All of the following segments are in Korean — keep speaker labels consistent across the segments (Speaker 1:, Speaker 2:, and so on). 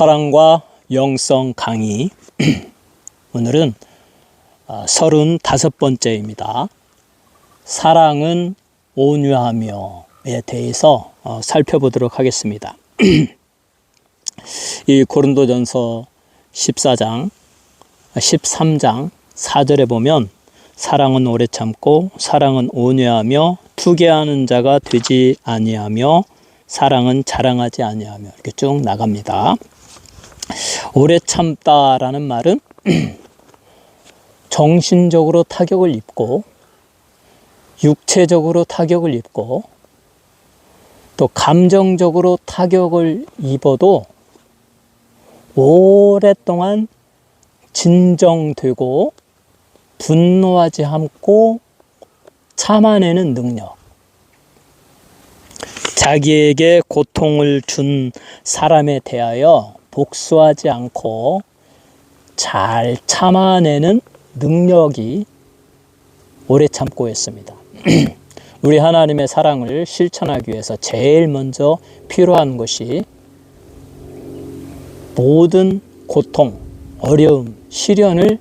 Speaker 1: 사랑과 영성 강의 오늘은 서른 다섯 번째입니다. 사랑은 온유하며에 대해서 어, 살펴보도록 하겠습니다. 이 고린도전서 14장 13장 4절에 보면 사랑은 오래 참고 사랑은 온유하며 투개하는 자가 되지 아니하며 사랑은 자랑하지 아니하며 이렇게 쭉 나갑니다. 오래 참다라는 말은 정신적으로 타격을 입고 육체적으로 타격을 입고 또 감정적으로 타격을 입어도 오랫동안 진정되고 분노하지 않고 참아내는 능력. 자기에게 고통을 준 사람에 대하여 복수하지 않고 잘 참아내는 능력이 오래 참고였습니다. 우리 하나님의 사랑을 실천하기 위해서 제일 먼저 필요한 것이 모든 고통, 어려움, 시련을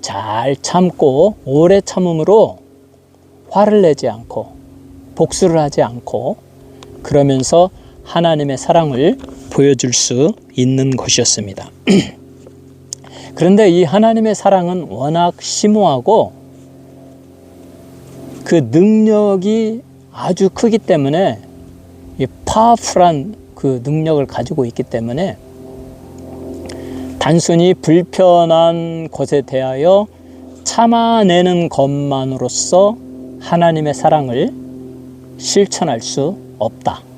Speaker 1: 잘 참고 오래 참음으로 화를 내지 않고 복수를 하지 않고 그러면서 하나님의 사랑을 보여줄 수 있는 것이었습니다. 그런데 이 하나님의 사랑은 워낙 심오하고 그 능력이 아주 크기 때문에 이 파워풀한 그 능력을 가지고 있기 때문에 단순히 불편한 것에 대하여 참아내는 것만으로써 하나님의 사랑을 실천할 수 없다.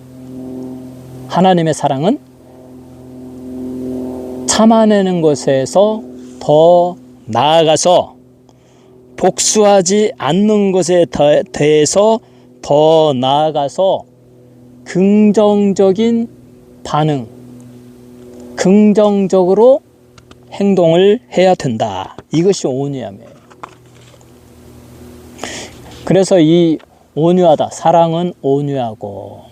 Speaker 1: 하나님의 사랑은 참아내는 것에서 더 나아가서 복수하지 않는 것에 대해서 더 나아가서 긍정적인 반응, 긍정적으로 행동을 해야 된다. 이것이 온유함이에요. 그래서 이 온유하다. 사랑은 온유하고.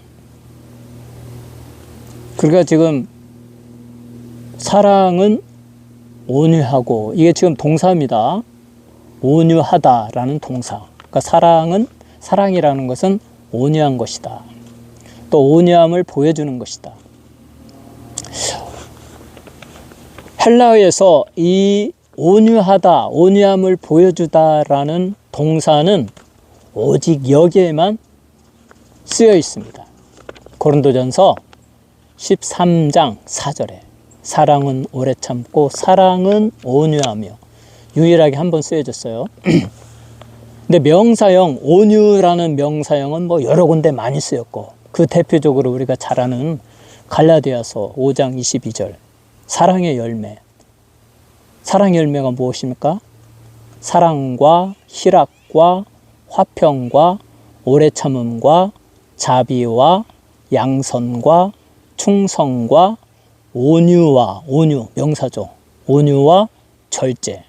Speaker 1: 그러니까 지금 사랑은 온유하고 이게 지금 동사입니다. 온유하다라는 동사. 그러니까 사랑은 사랑이라는 것은 온유한 것이다. 또 온유함을 보여주는 것이다. 헬라어에서 이 온유하다, 온유함을 보여주다라는 동사는 오직 여기에만 쓰여 있습니다. 고린도전서 13장 4절에 사랑은 오래 참고 사랑은 온유하며 유일하게 한 번 쓰여졌어요. 근데 명사형 온유라는 명사형은 뭐 여러 군데 많이 쓰였고 그 대표적으로 우리가 잘 아는 갈라디아서 5장 22절 사랑의 열매 사랑의 열매가 무엇입니까? 사랑과 희락과 화평과 오래 참음과 자비와 양선과 충성과 온유와 온유 명사죠. 온유와 절제.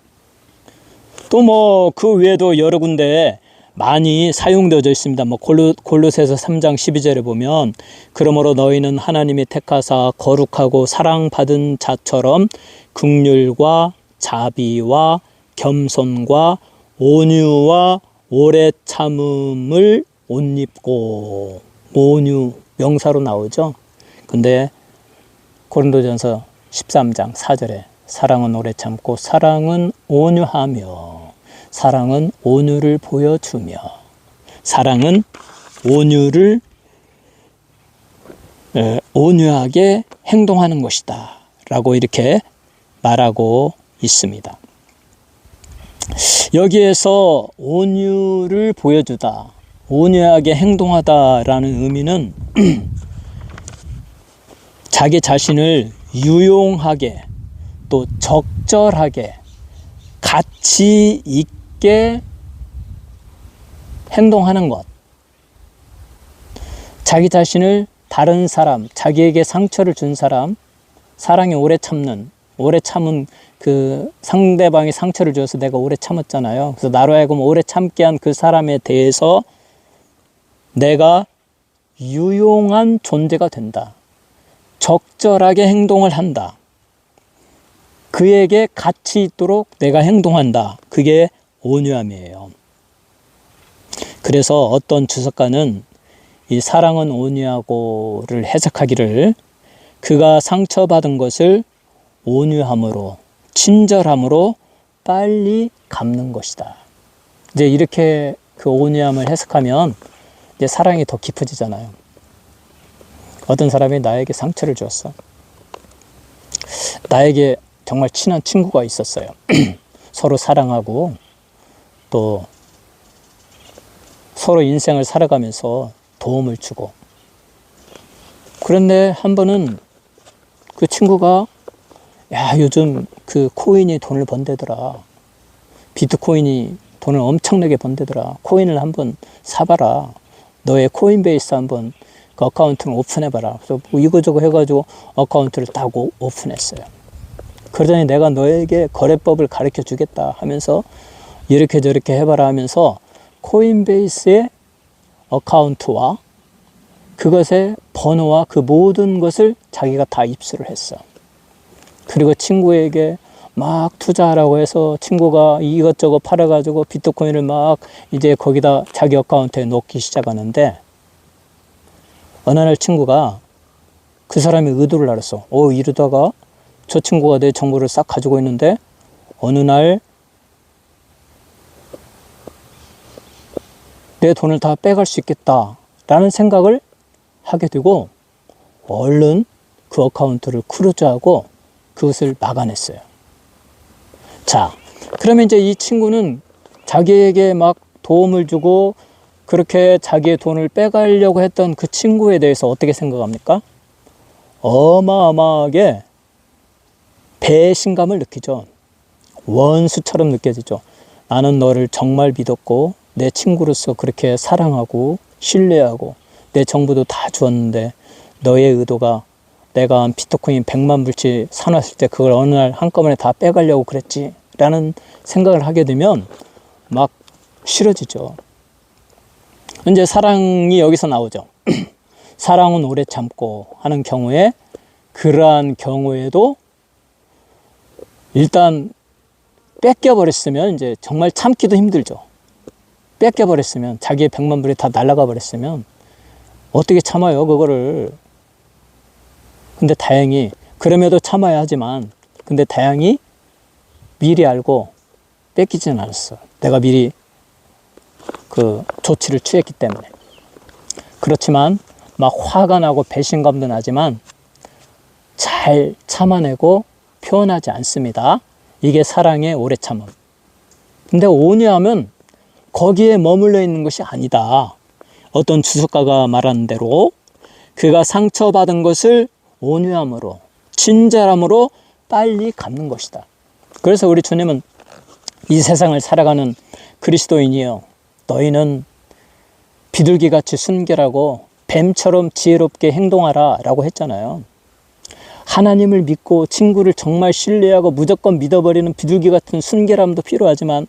Speaker 1: 또 뭐 그 외에도 여러 군데 많이 사용되어져 있습니다. 뭐 골로 골로새서 3장 12절에 보면 그러므로 너희는 하나님이 택하사 거룩하고 사랑받은 자처럼 긍휼과 자비와 겸손과 온유와 오래 참음을 옷 입고 온유 명사로 나오죠. 근데 고린도전서 13장 4절에 사랑은 오래 참고 사랑은 온유하며 사랑은 온유를 보여주며 사랑은 온유를 온유하게 행동하는 것이다. 라고 이렇게 말하고 있습니다. 여기에서 온유를 보여주다, 온유하게 행동하다라는 의미는 자기 자신을 유용하게 또 적절하게 가치 있게 행동하는 것. 자기 자신을 다른 사람, 자기에게 상처를 준 사람, 사랑이 오래 참는, 오래 참은 그 상대방이 상처를 줘서 내가 오래 참았잖아요. 그래서 나로 하여금 오래 참게 한 그 사람에 대해서 내가 유용한 존재가 된다. 적절하게 행동을 한다. 그에게 가치 있도록 내가 행동한다. 그게 온유함이에요. 그래서 어떤 주석가는 이 사랑은 온유하고를 해석하기를 그가 상처받은 것을 온유함으로 친절함으로 빨리 갚는 것이다. 이제 이렇게 그 온유함을 해석하면 이제 사랑이 더 깊어지잖아요. 어떤 사람이 나에게 상처를 주었어. 나에게 정말 친한 친구가 있었어요. 서로 사랑하고 또 서로 인생을 살아가면서 도움을 주고. 그런데 한 번은 그 친구가 야, 요즘 그 코인이 돈을 번대더라. 비트코인이 돈을 엄청나게 번대더라. 코인을 한번 사봐라. 너의 코인베이스 한번 그 어카운트를 오픈해봐라. 그래서 뭐 이거저거 해가지고 어카운트를 딱 오- 오픈했어요. 그러더니 내가 너에게 거래법을 가르쳐 주겠다 하면서 이렇게 저렇게 해봐라 하면서 코인베이스의 어카운트와 그것의 번호와 그 모든 것을 자기가 다 입수를 했어. 그리고 친구에게 막 투자하라고 해서 친구가 이것저것 팔아가지고 비트코인을 막 이제 거기다 자기 어카운트에 넣기 시작하는데 어느 날 친구가 그 사람의 의도를 알았어. 어, 이러다가 저 친구가 내 정보를 싹 가지고 있는데 어느 날 내 돈을 다 빼갈 수 있겠다라는 생각을 하게 되고 얼른 그 어카운트를 크루즈하고 그것을 막아냈어요. 자, 그러면 이제 이 친구는 자기에게 막 도움을 주고 그렇게 자기의 돈을 빼가려고 했던 그 친구에 대해서 어떻게 생각합니까? 어마어마하게 배신감을 느끼죠. 원수처럼 느껴지죠. 나는 너를 정말 믿었고 내 친구로서 그렇게 사랑하고 신뢰하고 내 정보도 다 주었는데 너의 의도가 내가 한 비트코인 100만 불치 사놨을 때 그걸 어느 날 한꺼번에 다 빼가려고 그랬지 라는 생각을 하게 되면 막 싫어지죠. 이제 사랑이 여기서 나오죠. 사랑은 오래 참고 하는 경우에 그러한 경우에도 일단 뺏겨버렸으면 이제 정말 참기도 힘들죠. 뺏겨버렸으면 자기의 백만 불이 다 날아가 버렸으면 어떻게 참아요 그거를. 근데 다행히 그럼에도 참아야 하지만 근데 다행히 미리 알고 뺏기지는 않았어. 내가 미리 그 조치를 취했기 때문에. 그렇지만 막 화가 나고 배신감도 나지만 잘 참아내고 표현하지 않습니다. 이게 사랑의 오래 참음. 근데 온유하면 거기에 머물러 있는 것이 아니다. 어떤 주석가가 말하는 대로 그가 상처받은 것을 온유함으로 친절함으로 빨리 갚는 것이다. 그래서 우리 주님은 이 세상을 살아가는 그리스도인이여 너희는 비둘기같이 순결하고 뱀처럼 지혜롭게 행동하라 라고 했잖아요. 하나님을 믿고 친구를 정말 신뢰하고 무조건 믿어버리는 비둘기 같은 순결함도 필요하지만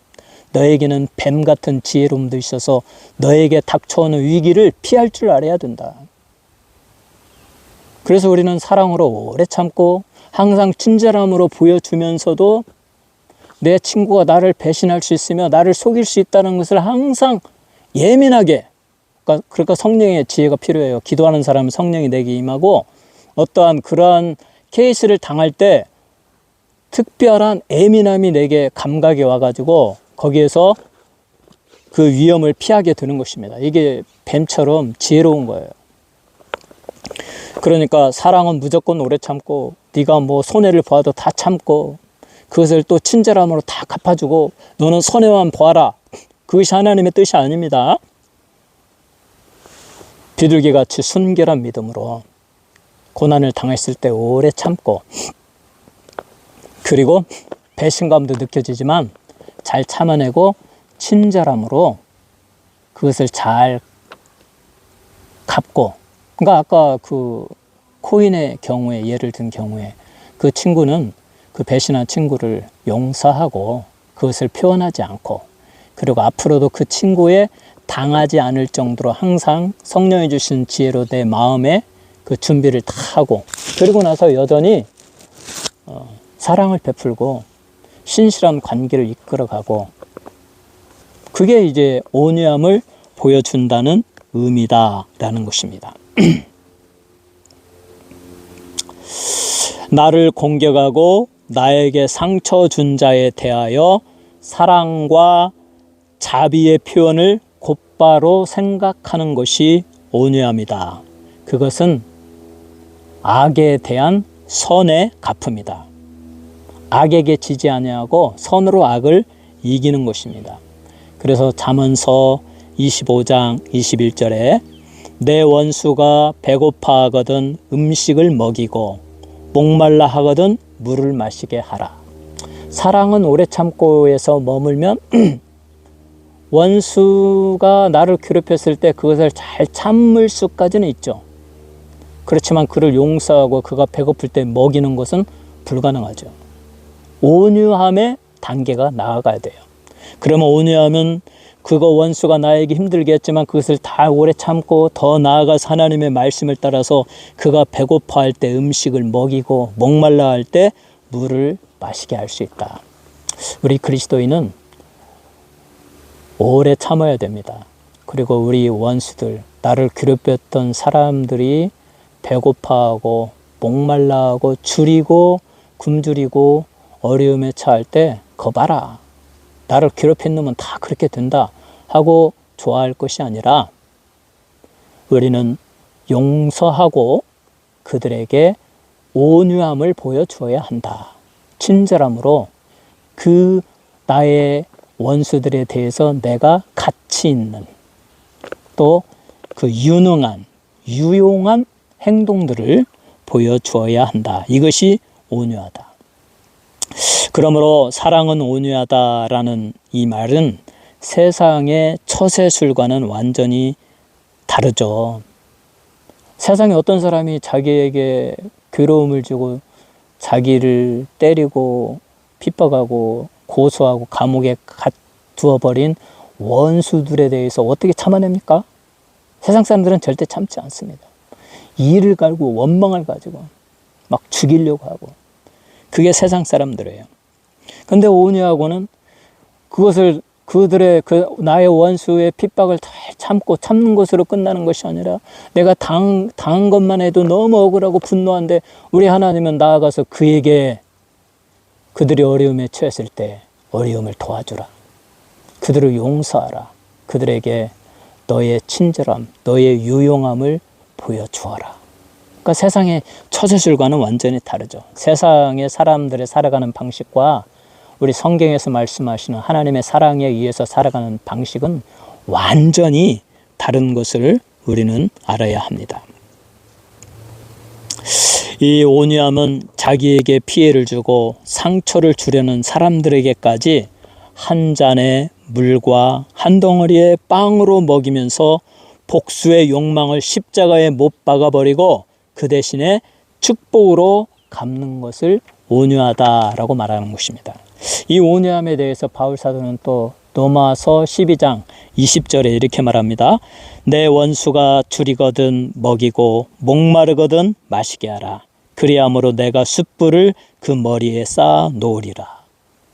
Speaker 1: 너에게는 뱀 같은 지혜로움도 있어서 너에게 닥쳐오는 위기를 피할 줄 알아야 된다. 그래서 우리는 사랑으로 오래 참고 항상 친절함으로 보여주면서도 내 친구가 나를 배신할 수 있으며 나를 속일 수 있다는 것을 항상 예민하게 그러니까, 그러니까 성령의 지혜가 필요해요. 기도하는 사람은 성령이 내게 임하고 어떠한 그러한 케이스를 당할 때 특별한 예민함이 내게 감각이 와가지고 거기에서 그 위험을 피하게 되는 것입니다. 이게 뱀처럼 지혜로운 거예요. 그러니까 사랑은 무조건 오래 참고 네가 뭐 손해를 보아도 다 참고 그것을 또 친절함으로 다 갚아주고 너는 손해만 보아라. 그것이 하나님의 뜻이 아닙니다. 비둘기같이 순결한 믿음으로 고난을 당했을 때 오래 참고 그리고 배신감도 느껴지지만 잘 참아내고 친절함으로 그것을 잘 갚고 그러니까 아까 그 코인의 경우에 예를 든 경우에 그 친구는 그 배신한 친구를 용서하고 그것을 표현하지 않고 그리고 앞으로도 그 친구의 당하지 않을 정도로 항상 성령이 주신 지혜로 내 마음에 그 준비를 다 하고 그리고 나서 여전히 어, 사랑을 베풀고 신실한 관계를 이끌어가고 그게 이제 온유함을 보여준다는 의미다라는 것입니다. 나를 공격하고 나에게 상처 준 자에 대하여 사랑과 자비의 표현을 곧바로 생각하는 것이 온유함이다. 그것은 악에 대한 선의 갚음이다. 악에게 지지 아니하고 선으로 악을 이기는 것입니다. 그래서 잠언서 25장 21절에 내 원수가 배고파 하거든 음식을 먹이고 목말라 하거든 물을 마시게 하라. 사랑은 오래 참고에서 머물면 원수가 나를 괴롭혔을 때 그것을 잘 참을 수까지는 있죠. 그렇지만 그를 용서하고 그가 배고플 때 먹이는 것은 불가능하죠. 온유함의 단계가 나아가야 돼요. 그러면 온유하면 그거 원수가 나에게 힘들게 했지만 그것을 다 오래 참고 더 나아가서 하나님의 말씀을 따라서 그가 배고파할 때 음식을 먹이고 목말라 할 때 물을 마시게 할 수 있다. 우리 그리스도인은 오래 참아야 됩니다. 그리고 우리 원수들, 나를 괴롭혔던 사람들이 배고파하고 목말라하고 줄이고 굶주리고 어려움에 처할 때 거봐라. 나를 괴롭힌 놈은 다 그렇게 된다 하고 좋아할 것이 아니라 우리는 용서하고 그들에게 온유함을 보여주어야 한다. 친절함으로 그 나의 원수들에 대해서 내가 가치 있는 또 그 유능한 유용한 행동들을 보여주어야 한다. 이것이 온유하다. 그러므로 사랑은 온유하다라는 이 말은 세상의 처세술과는 완전히 다르죠. 세상에 어떤 사람이 자기에게 괴로움을 주고 자기를 때리고 핍박하고 고소하고 감옥에 두어 버린 원수들에 대해서 어떻게 참아냅니까? 세상 사람들은 절대 참지 않습니다. 이를 갈고 원망을 가지고 막 죽이려고 하고 그게 세상 사람들이에요. 근데 오니하고는 그것을 그들의 그 나의 원수의 핍박을 잘 참고 참는 것으로 끝나는 것이 아니라 내가 당, 당한 것만 해도 너무 억울하고 분노한데 우리 하나님은 나아가서 그에게 그들이 어려움에 처했을 때 어려움을 도와주라. 그들을 용서하라. 그들에게 너의 친절함, 너의 유용함을 보여주어라. 그러니까 세상의 처세술과는 완전히 다르죠. 세상의 사람들의 살아가는 방식과 우리 성경에서 말씀하시는 하나님의 사랑에 의해서 살아가는 방식은 완전히 다른 것을 우리는 알아야 합니다. 이 온유함은 자기에게 피해를 주고 상처를 주려는 사람들에게까지 한 잔의 물과 한 덩어리의 빵으로 먹이면서 복수의 욕망을 십자가에 못 박아버리고 그 대신에 축복으로 갚는 것을 온유하다라고 말하는 것입니다. 이 온유함에 대해서 바울 사도는 또 로마서 12장 20절에 이렇게 말합니다. 내 원수가 줄이거든 먹이고 목마르거든 마시게 하라. 그리함으로 내가 숯불을 그 머리에 쌓아 놓으리라.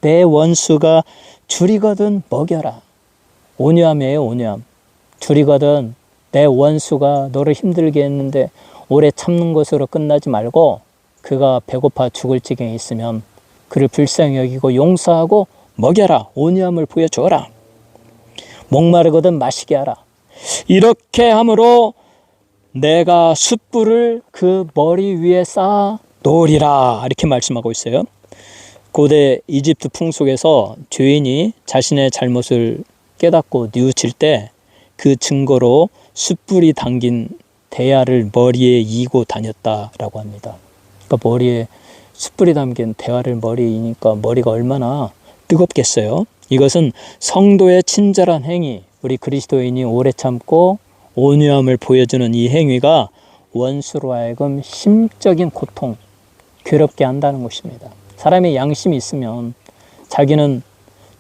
Speaker 1: 내 원수가 줄이거든 먹여라. 온유함이에요, 온유함. 줄이거든 내 원수가 너를 힘들게 했는데 오래 참는 것으로 끝나지 말고 그가 배고파 죽을 지경에 있으면 그를 불쌍히 여기고 용서하고 먹여라. 온유함을 보여줘라. 목마르거든 마시게 하라. 이렇게 함으로 내가 숯불을 그 머리 위에 쌓아 놓으리라. 이렇게 말씀하고 있어요. 고대 이집트 풍속에서 죄인이 자신의 잘못을 깨닫고 뉘우칠 때 그 증거로 숯불이 담긴 대야를 머리에 이고 다녔다라고 합니다. 그러니까 머리에 숯불이 담긴 대화를 머리에 이니까 머리가 얼마나 뜨겁겠어요. 이것은 성도의 친절한 행위, 우리 그리스도인이 오래 참고 온유함을 보여주는 이 행위가 원수로 하여금 심적인 고통, 괴롭게 한다는 것입니다. 사람의 양심이 있으면 자기는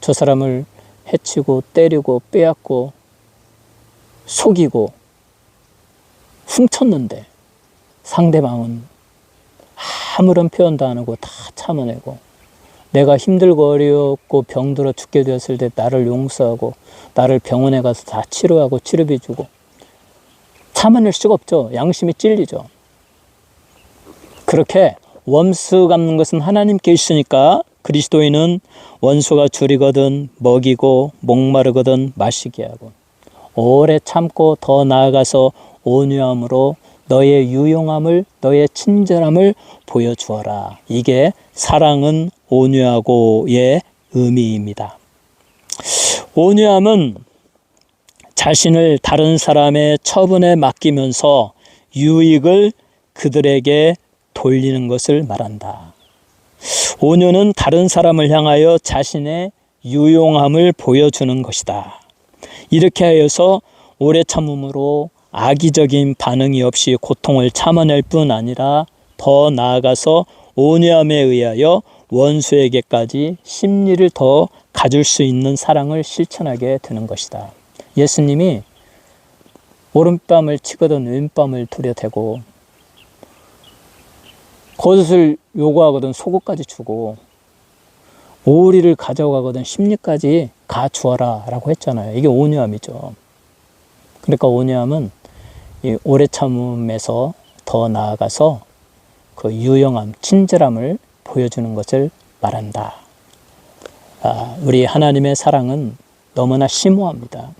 Speaker 1: 저 사람을 해치고 때리고 빼앗고 속이고 훔쳤는데 상대방은 아무런 표현도 안 하고 다 참아내고 내가 힘들고 어려웠고 병들어 죽게 되었을 때 나를 용서하고 나를 병원에 가서 다 치료하고 치료비 주고 참아낼 수가 없죠. 양심이 찔리죠. 그렇게 원수 갚는 것은 하나님께 있으니까 그리스도인은 원수가 줄이거든 먹이고 목마르거든 마시게 하고 오래 참고 더 나아가서 온유함으로 너의 유용함을 너의 친절함을 보여주어라. 이게 사랑은 온유하고의 의미입니다. 온유함은 자신을 다른 사람의 처분에 맡기면서 유익을 그들에게 돌리는 것을 말한다. 온유는 다른 사람을 향하여 자신의 유용함을 보여주는 것이다. 이렇게 하여서 오래 참음으로 악의적인 반응이 없이 고통을 참아낼 뿐 아니라 더 나아가서 온유함에 의하여 원수에게까지 심리를 더 가질 수 있는 사랑을 실천하게 되는 것이다. 예수님이 오른뺨을 치거든 왼뺨을 두려대고 겉을 요구하거든 속옷까지 주고 오리를 가져가거든 심리까지 가 주어라 라고 했잖아요. 이게 온유함이죠. 그러니까 온유함은 이 오래 참음에서 더 나아가서 그 유용함, 친절함을 보여주는 것을 말한다. 아, 우리 하나님의 사랑은 너무나 심오합니다.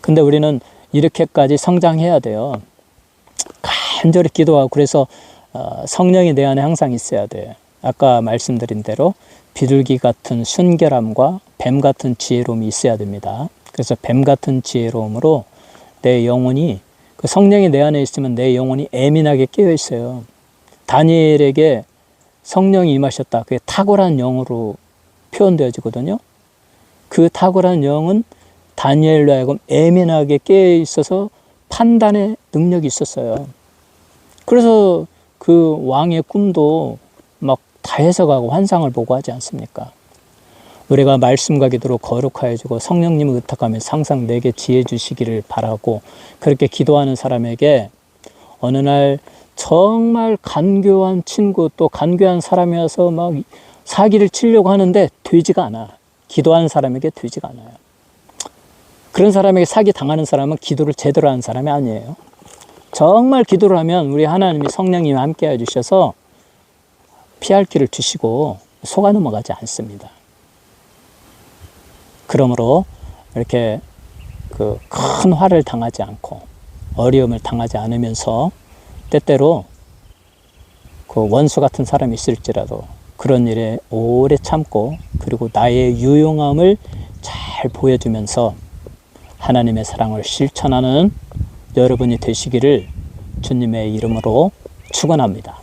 Speaker 1: 근데 우리는 이렇게까지 성장해야 돼요. 간절히 기도하고 그래서 어, 성령이 내 안에 항상 있어야 돼. 아까 말씀드린 대로 비둘기 같은 순결함과 뱀 같은 지혜로움이 있어야 됩니다. 그래서 뱀 같은 지혜로움으로 내 영혼이 그 성령이 내 안에 있으면 내 영혼이 예민하게 깨어 있어요. 다니엘에게 성령이 임하셨다. 그게 탁월한 영으로 표현되어지거든요. 그 탁월한 영은 다니엘로 하여금 예민하게 깨어 있어서 판단의 능력이 있었어요. 그래서 그 왕의 꿈도 막 다 해석하고 환상을 보고 하지 않습니까? 우리가 말씀과 기도로 거룩하여 주고 성령님을 의탁하며 항상 내게 지혜 주시기를 바라고 그렇게 기도하는 사람에게 어느 날 정말 간교한 친구 또 간교한 사람이어서 막 사기를 치려고 하는데 되지가 않아. 기도하는 사람에게 되지가 않아요. 그런 사람에게 사기 당하는 사람은 기도를 제대로 하는 사람이 아니에요. 정말 기도를 하면 우리 하나님이 성령님이 함께 해주셔서 피할 길을 주시고 속아 넘어가지 않습니다. 그러므로 이렇게 그 큰 화를 당하지 않고 어려움을 당하지 않으면서 때때로 그 원수 같은 사람이 있을지라도 그런 일에 오래 참고 그리고 나의 유용함을 잘 보여주면서 하나님의 사랑을 실천하는 여러분이 되시기를 주님의 이름으로 축원합니다.